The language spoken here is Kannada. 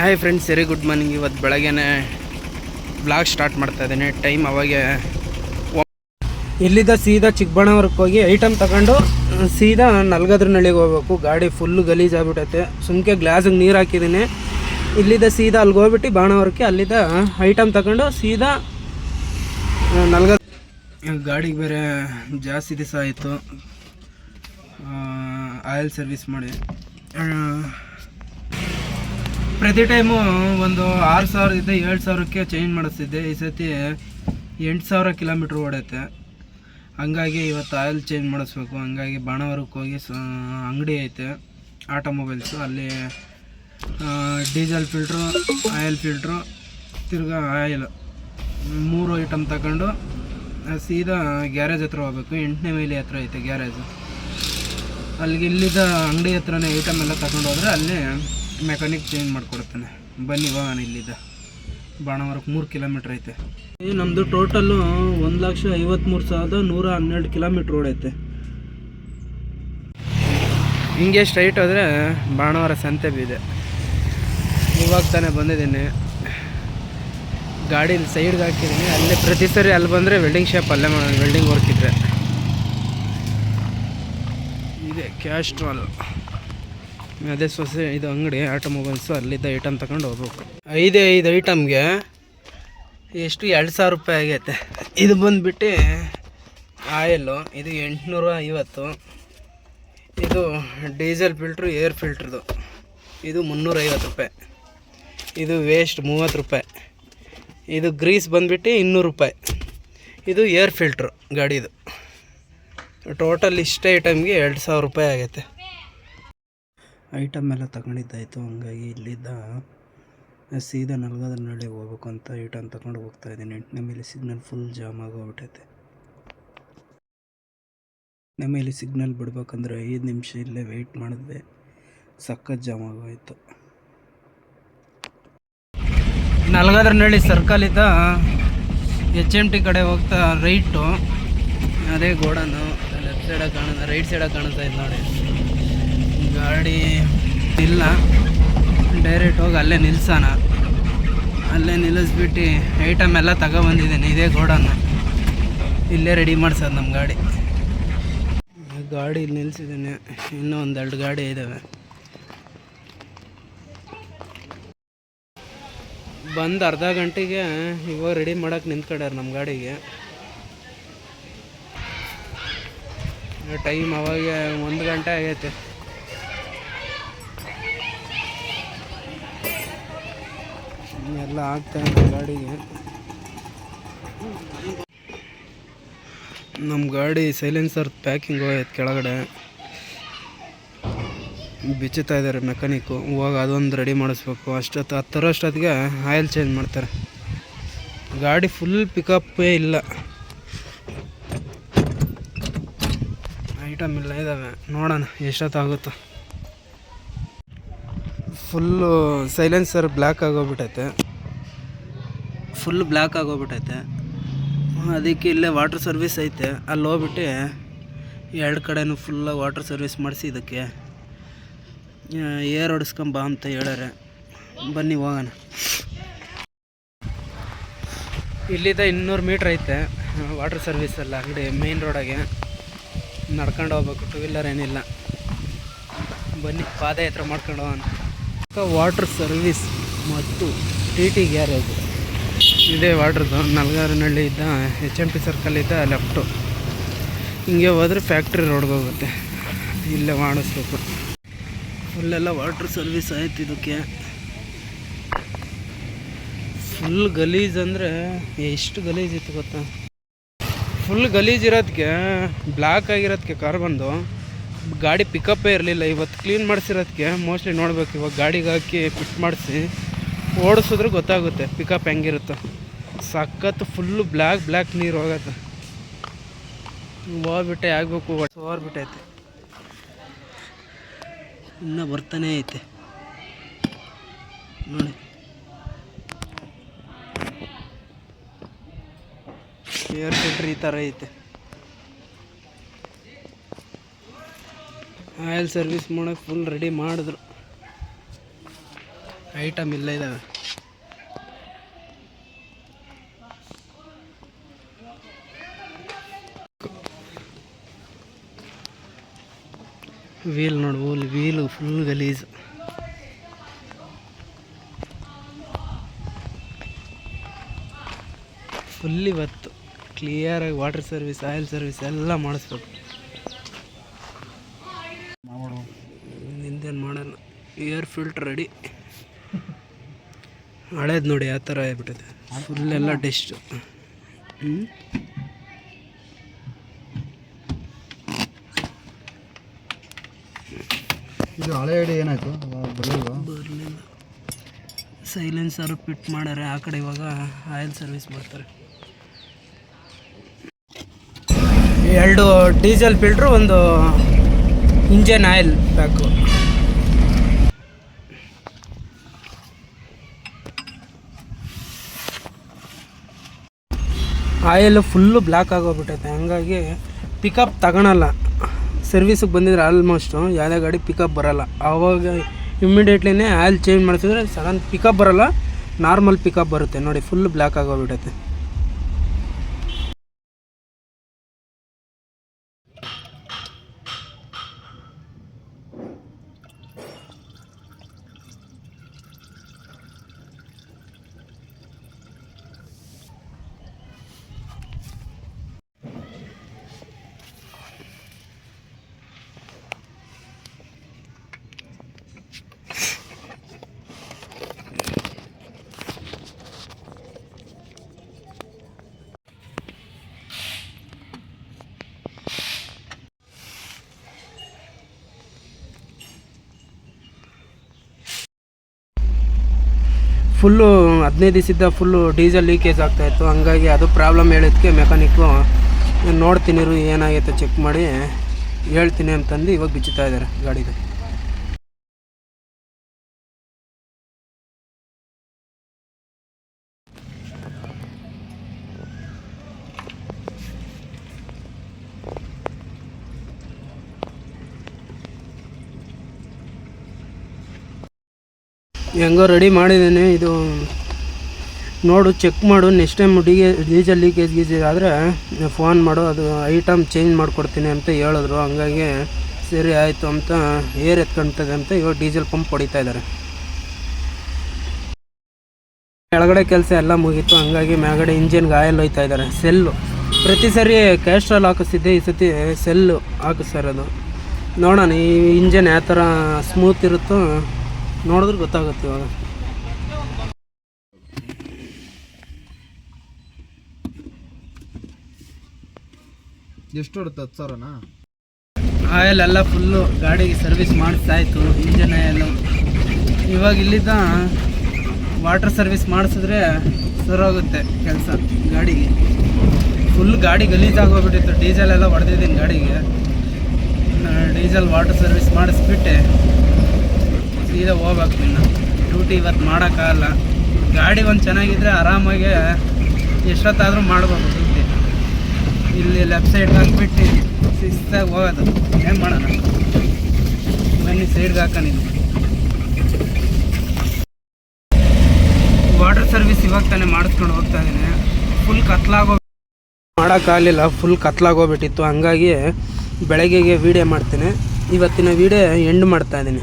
Hi friends very good morning ಇವತ್ತು ಬೆಳಗ್ಗೆ ಬ್ಲಾಗ್ ಸ್ಟಾರ್ಟ್ ಮಾಡ್ತಾ ಇದ್ದೇನೆ. ಟೈಮ್ ಅವಾಗೆ ಇಲ್ಲಿದ್ದ ಸೀದಾ ಚಿಕ್ಕಬಳ್ಳಾಪುರಕ್ಕೆ ಹೋಗಿ ಐಟಮ್ ತಗೊಂಡು ಸೀದಾ ಸೀದಾ ನಲ್ಗದ್ರನಳ್ಳಿಗೆ ಹೋಗ್ಬೇಕು. ಗಾಡಿ ಫುಲ್ಲು ಗಲೀಜ್ ಆಗ್ಬಿಟ್ಟೈತೆ ಸುಮ್ಕೆ ಗ್ಲಾಸಿಗೆ ನೀರು ಹಾಕಿದ್ದೀನಿ. ಇಲ್ಲಿದ್ದ ಸೀದಾ ಅಲ್ಲಿಗೆ ಹೋಗ್ಬಿಟ್ಟು ಬಾಣಾವರಕ್ಕೆ ಅಲ್ಲಿದ್ದ ಐಟಮ್ ತಗೊಂಡು ಸೀದಾ ನಲ್ಗದ ಗಾಡಿಗೆ ಬೇರೆ ಜಾಸ್ತಿ ದಿವಸ ಆಯಿತು. ಆಯಿಲ್ ಸರ್ವಿಸ್ ಮಾಡಿ. ಪ್ರತಿ ಟೈಮು ಒಂದು ಆರು ಸಾವಿರದಿಂದ ಏಳು ಸಾವಿರಕ್ಕೆ ಚೇಂಜ್ ಮಾಡಿಸ್ತಿದ್ದೆ. ಈ ಸತಿ ಎಂಟು ಸಾವಿರ ಕಿಲೋಮೀಟ್ರ್ ಓಡೈತೆ. ಹಂಗಾಗಿ ಇವತ್ತು ಆಯಿಲ್ ಚೇಂಜ್ ಮಾಡಿಸ್ಬೇಕು. ಹಂಗಾಗಿ ಬಾಣವರಕ್ಕೆ ಹೋಗಿ ಸ, ಅಂಗಡಿ ಐತೆ ಆಟೋಮೊಬೈಲ್ಸು ಅಲ್ಲಿ ಡೀಸೆಲ್ ಫಿಲ್ಟ್ರು ಆಯಿಲ್ ಫಿಲ್ಟ್ರು ತಿರ್ಗಾ ಆಯಿಲ್ ಮೂರು ಐಟಮ್ ತಗೊಂಡು ಸೀದಾ ಗ್ಯಾರೇಜ್ ಹತ್ರ ಹೋಗ್ಬೇಕು. ಎಂಟನೇ ಮೈಲಿ ಹತ್ರ ಐತೆ ಗ್ಯಾರೇಜು. ಅಲ್ಲಿಗೆ ಇಲ್ಲಿದ್ದ ಅಂಗಡಿ ಹತ್ರನೇ ಐಟಮ್ ಎಲ್ಲ ತಗೊಂಡೋದ್ರೆ ಅಲ್ಲಿ ಮೆಕ್ಯಾನಿಕ್ ಚೇಂಜ್ ಮಾಡಿಕೊಡ್ತಾನೆ. ಬನ್ನಿ ಹೋಗೋಣ ಇಲ್ಲಿದ್ದ. ಬಾಣವರಕ್ಕೆ ಮೂರು ಕಿಲೋಮೀಟ್ರ್ ಐತೆ. ಈ ನಮ್ಮದು ಟೋಟಲ್ಲು ಒಂದು ಲಕ್ಷ ಐವತ್ತ್ಮೂರು ಸಾವಿರದ ನೂರ ಹನ್ನೆರಡು ಕಿಲೋಮೀಟ್ರ್ ಓಡೈತೆ ಹಿಂಗೆ ಸ್ಟ್ರೈಟ್ ಹೋದರೆ ಬಾಣವರ ಸಂತೆ ಬಿದೆ ಇವಾಗ ತಾನೇ ಬಂದಿದ್ದೀನಿ. ಗಾಡಿ ಸೈಡ್ಗೆ ಹಾಕಿದ್ದೀನಿ. ಅಲ್ಲೇ ಪ್ರತಿ ಸರಿ ಅಲ್ಲಿ ಬಂದರೆ ವೆಲ್ಡಿಂಗ್ ಶಾಪ್ ಅಲ್ಲೇ ವೆಲ್ಡಿಂಗ್ ವರ್ಕ್ ಇದ್ರೆ. ಇದೆ ಕ್ಯಾಸ್ಟ್ರಾಲ್ ಅದೇ ಸೊಸೆ, ಇದು ಅಂಗಡಿ ಆಟೋಮೊಬೈಲ್ಸು ಅಲ್ಲಿದ್ದ ಐಟಮ್ ತಗೊಂಡು ಹೋಗ್ಬೇಕು. ಐದೇ ಐದು ಐಟಮ್ಗೆ ಎಷ್ಟು ಎರಡು ಸಾವಿರ ರೂಪಾಯಿ ಆಗೈತೆ. ಇದು ಬಂದುಬಿಟ್ಟು ಆಯಲ್ಲು ಇದು ಎಂಟುನೂರ ಐವತ್ತು. ಇದು ಡೀಸೆಲ್ ಫಿಲ್ಟ್ರು ಏರ್ ಫಿಲ್ಟ್ರದು ಇದು ಮುನ್ನೂರೈವತ್ತು ರೂಪಾಯಿ. ಇದು ವೇಸ್ಟ್ ಮೂವತ್ತು ರೂಪಾಯಿ. ಇದು ಗ್ರೀಸ್ ಬಂದುಬಿಟ್ಟು ಇನ್ನೂರು ರೂಪಾಯಿ. ಇದು ಏರ್ ಫಿಲ್ಟ್ರು ಗಾಡಿದು. ಟೋಟಲ್ ಇಷ್ಟೇ ಐಟಮ್ಗೆ ಎರಡು ಸಾವಿರ ರೂಪಾಯಿ ಆಗೈತೆ. ಐಟಮ್ ಎಲ್ಲ ತಗೊಂಡಿದ್ದಾಯಿತು. ಹಂಗಾಗಿ ಇಲ್ಲಿದ್ದ ಸೀದಾ ನಲ್ಗದ್ರನಳ್ಳಿ ಹೋಗ್ಬೇಕು ಅಂತ ಐಟಮ್ ತಗೊಂಡು ಹೋಗ್ತಾ ಇದ್ದೀನಿ. ನಮ್ಮಲ್ಲಿ ಮೇಲೆ ಸಿಗ್ನಲ್ ಫುಲ್ ಜಾಮ್ ಆಗೋಗ್ಬಿಟ್ಟೈತೆ ನಮ್ಮಲ್ಲಿ ಮೇಲೆ ಸಿಗ್ನಲ್ ಬಿಡ್ಬೇಕಂದ್ರೆ ಐದು ನಿಮಿಷ ಇಲ್ಲೇ ವೆಯ್ಟ್ ಮಾಡಿದ್ವಿ. ಸಖತ್ ಜಾಮ್ ಆಗೋಯ್ತು. ಸರ್ಕಲ್ ಸರ್ಕಲಿಂದ ಎಚ್ ಎಂ ಟಿ ಕಡೆ ಹೋಗ್ತಾ ರೈಟು ಅದೇ ಗೋಡನು. ಲೆಫ್ಟ್ ಸೈಡಾಗಿ ಕಾಣ ರೈಟ್ ಸೈಡಾಗಿ ಕಾಣಿಸ್ತಾ ಇದೆ ನೋಡಿ. ಗಾಡಿ ಇಲ್ಲ. ಡೈರೆಕ್ಟ್ ಹೋಗಿ ಅಲ್ಲೇ ನಿಲ್ಸೋಣ. ಅಲ್ಲೇ ನಿಲ್ಲಿಸ್ಬಿಟ್ಟು ಐಟಮ್ ಎಲ್ಲ ತಗೊಬಂದಿದ್ದೀನಿ, ಇದೇ ಗೋಡನ್ನು ಇಲ್ಲೇ ರೆಡಿ ಮಾಡ್ಸೋದು ನಮ್ಮ ಗಾಡಿ. ಗಾಡಿ ಇಲ್ಲಿ ನಿಲ್ಸಿದ್ದೀನಿ. ಇನ್ನೂ ಒಂದೆರಡು ಗಾಡಿ ಇದ್ದಾವೆ ಬಂದು ಅರ್ಧ ಗಂಟೆಗೆ ಇವಾಗ ರೆಡಿ ಮಾಡೋಕೆ ನಿಂತ್ಕೊಂಡ್ಯಾರ ನಮ್ಮ ಗಾಡಿಗೆ. ಟೈಮ್ ಅವಾಗ ಒಂದು ಗಂಟೆ ಆಗೈತೆ. ಎಲ್ಲ ಇದೆ ಗಾಡಿಗೆ. ನಮ್ಮ ಗಾಡಿ ಸೈಲೆನ್ಸರ್ ಪ್ಯಾಕಿಂಗ್ ಹೋಗೈತೆ ಕೆಳಗಡೆ. ಬಿಚ್ಚುತ್ತಾ ಇದ್ದಾರೆ ಮೆಕ್ಯಾನಿಕ್ಕು. ಇವಾಗ ಅದೊಂದು ರೆಡಿ ಮಾಡಿಸ್ಬೇಕು. ಅಷ್ಟೊತ್ತು ಹತ್ತು ತರೋಷ್ಟೊತ್ತಿಗೆ ಆಯಿಲ್ ಚೇಂಜ್ ಮಾಡ್ತಾರೆ. ಗಾಡಿ ಫುಲ್ ಪಿಕಪ್ಪೇ ಇಲ್ಲ. ಐಟಮ್ ಇಲ್ಲ ಇದ್ದಾವೆ ನೋಡೋಣ ಎಷ್ಟೊತ್ತಾಗುತ್ತೋ. ಫುಲ್ಲು ಸೈಲೆನ್ಸರ್ ಬ್ಲ್ಯಾಕ್ ಆಗೋಗ್ಬಿಟ್ಟೈತೆ ಫುಲ್ ಬ್ಲ್ಯಾಕ್ ಆಗೋಗ್ಬಿಟ್ಟೈತೆ ಅದಕ್ಕೆ ಇಲ್ಲೇ ವಾಟ್ರ್ ಸರ್ವಿಸ್ ಐತೆ. ಅಲ್ಲಿ ಹೋಗ್ಬಿಟ್ಟು ಎರಡು ಕಡೆನೂ ಫುಲ್ಲಾಗಿ ವಾಟ್ರ್ ಸರ್ವಿಸ್ ಮಾಡಿಸಿ ಇದಕ್ಕೆ. ಏರ್ ಹೊಡಿಸ್ಕೊಂಬಾ ಅಂತ ಹೇಳ್ಯಾರೆ. ಬನ್ನಿ ಹೋಗೋಣ. ಇಲ್ಲಿದ್ದ ಇನ್ನೂರು ಮೀಟ್ರ್ ಐತೆ. ವಾಟ್ರ್ ಸರ್ವಿಸ್ ಅಲ್ಲ ಅಂಗಡಿ ಮೇನ್ ರೋಡಾಗೆ ನಡ್ಕೊಂಡು ಹೋಗ್ಬೇಕು. ಟೂ ವೀಲರ್ ಏನಿಲ್ಲ. ಬನ್ನಿ ಪಾದಯಾತ್ರೆ ಮಾಡ್ಕೊಂಡು ಹೋಗೋಣ. ವಾಟರ್ ಸರ್ವಿಸ್ ಮತ್ತು ಟಿ ಟಿ ಗ್ಯಾರೇಜ್ ಇದೇ ವಾಟ್ರದ್ದು ನಲ್ಗಾರನಹಳ್ಳಿ ಇದ್ದ ಎಚ್ ಎಂ ಪಿ ಸರ್ಕಲ್ ಇದ್ದ ಲೆಫ್ಟು ಹಿಂಗೆ ಹೋದ್ರೆ ಫ್ಯಾಕ್ಟ್ರಿ ರೋಡ್ಗೆ ಹೋಗುತ್ತೆ. ಇಲ್ಲೇ ಮಾಡಿಸ್ಬೇಕು. ಫುಲ್ಲೆಲ್ಲ ವಾಟ್ರ್ ಸರ್ವಿಸ್ ಆಯ್ತು ಇದಕ್ಕೆ. ಫುಲ್ ಗಲೀಜ್ ಅಂದರೆ ಎಷ್ಟು ಗಲೀಜ್ ಇತ್ತು ಗೊತ್ತಾ? ಫುಲ್ ಗಲೀಜ್ ಇರೋದಕ್ಕೆ ಬ್ಲ್ಯಾಕ್ ಆಗಿರೋದಕ್ಕೆ ಕಾರ್ ಬಂದು ಗಾಡಿ ಪಿಕಪ್ಪೇ ಇರಲಿಲ್ಲ. ಇವತ್ತು ಕ್ಲೀನ್ ಮಾಡಿಸಿರೋದಕ್ಕೆ ಮೋಸ್ಟ್ಲಿ ನೋಡ್ಬೇಕು. ಇವಾಗ ಗಾಡಿಗೆ ಹಾಕಿ ಫಿಟ್ ಮಾಡಿಸಿ ಓಡಿಸಿದ್ರೆ ಗೊತ್ತಾಗುತ್ತೆ ಪಿಕಪ್ ಹೆಂಗಿರುತ್ತೆ. ಸಖತ್ತು ಫುಲ್ಲು ಬ್ಲ್ಯಾಕ್ ಬ್ಲ್ಯಾಕ್ ನೀರು ಹೋಗತ್ತೆ. ಹೋಗ್ಬಿಟ್ಟೆ ಆಗಬೇಕು ಹೋಗ್ಬಿಟ್ಟೈತೆ ಇನ್ನೂ ಬರ್ತಾನೆ ಐತೆ. ನೋಡಿ. ಏರ್ ಫಿಲ್ಟ್ರ್ ಈ ಥರ ಐತೆ. ಆಯಿಲ್ ಸರ್ವಿಸ್ ಮಾಡೋಕೆ ಫುಲ್ ರೆಡಿ ಮಾಡಿದ್ರು. ಐಟಮ್ ಇಲ್ಲ ಇದ್ದಾವೆ ವೀಲ್ ನೋಡು ವೀಲ್ ವೀಲು ಫುಲ್ ಗಲೀಜು. ಫುಲ್ ಇವತ್ತು. ಕ್ಲಿಯರಾಗಿ ವಾಟರ್ ಸರ್ವಿಸ್ ಆಯಿಲ್ ಸರ್ವಿಸ್ ಎಲ್ಲ ಮಾಡಿಸ್ಬೇಕು ನಿಂದೇನು ಮಾಡೋಣ ಏರ್ ಫಿಲ್ಟರ್ ರೆಡಿ. ಹಳೇದು ನೋಡಿ ಆ ಥರ ಆಗಿಬಿಟ್ಟಿದೆ. ಫುಲ್ ಎಲ್ಲ ಹ್ಞೂ ಇದು ಹಳೆ ಐಡಿ ಏನಾಯಿತು? ಬರಲಿಲ್ಲ ಬರಲಿಲ್ಲ. ಸೈಲೆನ್ಸರ್ ಫಿಟ್ ಮಾಡ್ಯಾರೆ. ಆ ಕಡೆ ಇವಾಗ ಆಯಿಲ್ ಸರ್ವಿಸ್ ಮಾಡ್ತಾರೆ. ಎರಡು ಡೀಸೆಲ್ ಫಿಲ್ಟ್ರು ಒಂದು engine oil pack oil full black ಆಗೋಗ್ಬಿಟ್ಟೈತೆ ಹಂಗಾಗಿ ಪಿಕಪ್ ತಗೊಳಲ್ಲ. ಸರ್ವಿಸಿಗೆ ಬಂದಿದ್ರೆ ಆಲ್ಮೋಸ್ಟು ಯಾವುದೇ ಗಾಡಿ ಪಿಕಪ್ ಬರೋಲ್ಲ. ಆವಾಗ ಇಮ್ಮಿಡಿಯೇಟ್ಲಿನೇ ಆಯಿಲ್ ಚೇಂಜ್ ಮಾಡ್ತಿದ್ರೆ ಸಡನ್ ಪಿಕಪ್ ಬರಲ್ಲ. ನಾರ್ಮಲ್ ಪಿಕಪ್ ಬರುತ್ತೆ. ನೋಡಿ ಫುಲ್ ಬ್ಲ್ಯಾಕ್ ಆಗೋಗ್ಬಿಟ್ಟೈತೆ ಫುಲ್ಲು ಹದಿನೈದು ದಿವಸದ ಫುಲ್ಲು ಡೀಸೆಲ್ ಲೀಕೇಜ್ ಆಗ್ತಾಯಿತ್ತು ಹಂಗಾಗಿ ಅದು ಪ್ರಾಬ್ಲಮ್ ಹೇಳಿದ್ಕೆ ಮೆಕ್ಯಾನಿಕ್ಕು ನೋಡ್ತೀನಿ ಏನಾಗೈತೆ ಚೆಕ್ ಮಾಡಿ ಹೇಳ್ತೀನಿ ಅಂತಂದು ಇವಾಗ ಬಿಚ್ಚುತ್ತಾ ಇದ್ದಾರೆ ಗಾಡಿಗೆ ಹೆಂಗೋ ರೆಡಿ ಮಾಡಿದ್ದೀನಿ. ಇದು ನೋಡು ಚೆಕ್ ಮಾಡು. ನೆಕ್ಸ್ಟ್ ಟೈಮ್ ಡಿಗೆ ಡೀಸೆಲ್ ಲೀಕೇಜ್ ಗೀಜೇಜ್ ಆದರೆ ಫೋನ್ ಮಾಡು. ಅದು ಐಟಮ್ ಚೇಂಜ್ ಮಾಡಿಕೊಡ್ತೀನಿ ಅಂತ ಹೇಳಿದ್ರು. ಹಂಗಾಗಿ ಸರಿ ಆಯಿತು ಅಂತ ಏರ್ ಎತ್ಕೊಂತದೆ ಅಂತ ಇವಾಗ ಡೀಸೆಲ್ ಪಂಪ್ ಹೊಡಿತಾ ಇದ್ದಾರೆ. ಕೆಳಗಡೆ ಕೆಲಸ ಎಲ್ಲ ಮುಗೀತು. ಹಂಗಾಗಿ ಮ್ಯಾಗಡೆ ಇಂಜಿನ್ಗೆ ಆಯಿಲ್ ಹೋಯ್ತಾ ಇದ್ದಾರೆ. ಸೆಲ್ಲು ಪ್ರತಿ ಸರಿ ಕ್ಯಾಸ್ಟ್ರಲ್ ಹಾಕಿಸ್ತಿದ್ದೆ ಈ ಸತಿ ಸೆಲ್ಲು ಹಾಕಿಸ್ತಾರೆ ಅದು ನೋಡೋಣ, ಈ ಇಂಜಿನ್ ಯಾವ ಥರ ಸ್ಮೂತ್ ಇರುತ್ತೋ ನೋಡಿದ್ರೆ ಗೊತ್ತಾಗುತ್ತೆ ಇವಾಗ. ಎಷ್ಟು ಹೊಡುತ್ತೆ ಹತ್ತು ಸಾವಿರನ? ಆಯಿಲ್ ಎಲ್ಲ ಫುಲ್ಲು ಗಾಡಿಗೆ ಸರ್ವಿಸ್ ಮಾಡಿಸ್ತಾಯಿತ್ತು ಇಂಜನ್ ಆಯಿಲು. ಇವಾಗ ಇಲ್ಲಿದ್ದ ವಾಟರ್ ಸರ್ವಿಸ್ ಮಾಡಿಸಿದ್ರೆ ಸರೋಗುತ್ತೆ ಕೆಲಸ ಗಾಡಿಗೆ. ಫುಲ್ ಗಾಡಿ ಗಲೀಜಾಗೋಗ್ಬಿಟ್ಟಿತ್ತು ಡೀಸೆಲ್ ಎಲ್ಲ ಹೊಡೆದಿದ್ದೀನಿ ಗಾಡಿಗೆ. ಡೀಸೆಲ್ ವಾಟರ್ ಸರ್ವಿಸ್ ಮಾಡಿಸ್ಬಿಟ್ಟೆ. ಸೀದಾ ಹೋಗ್ಬೇಕು ಇನ್ನು ಡ್ಯೂಟಿ ಇವತ್ತು ಮಾಡೋಕ್ಕಾಗಲ್ಲ. ಗಾಡಿ ಒಂದು ಚೆನ್ನಾಗಿದ್ರೆ ಆರಾಮಾಗಿ ಎಷ್ಟೊತ್ತಾದರೂ ಮಾಡ್ಬೋದು ಡ್ಯೂಟಿ. ಇಲ್ಲಿ ಲೆಫ್ಟ್ ಸೈಡ್ಗೆ ಹಾಕ್ಬಿಟ್ಟು ಶಿಸ್ತಾಗಿ ಹೋಗೋದು. ಏನು ಮಾಡೋಣ? ಬನ್ನಿ ಸೈಡ್ಗೆ ಹಾಕೊಂಡಿದ್ದು ವಾಟರ್ ಸರ್ವಿಸ್ ಇವಾಗ ತಾನೇ ಮಾಡಿಸ್ಕೊಂಡು ಹೋಗ್ತಾ ಇದ್ದೀನಿ. ಫುಲ್ ಕತ್ಲಾಗೋ ಮಾಡೋಕ್ಕಾಗಲಿಲ್ಲ ಫುಲ್ ಕತ್ಲಾಗೋಗ್ಬಿಟ್ಟಿತ್ತು ಹಂಗಾಗಿ ಬೆಳಗ್ಗೆಗೆ ವೀಡಿಯೋ ಮಾಡ್ತೀನಿ. ಇವತ್ತಿನ ವೀಡಿಯೋ ಎಂಡ್ ಮಾಡ್ತಾ ಇದ್ದೀನಿ.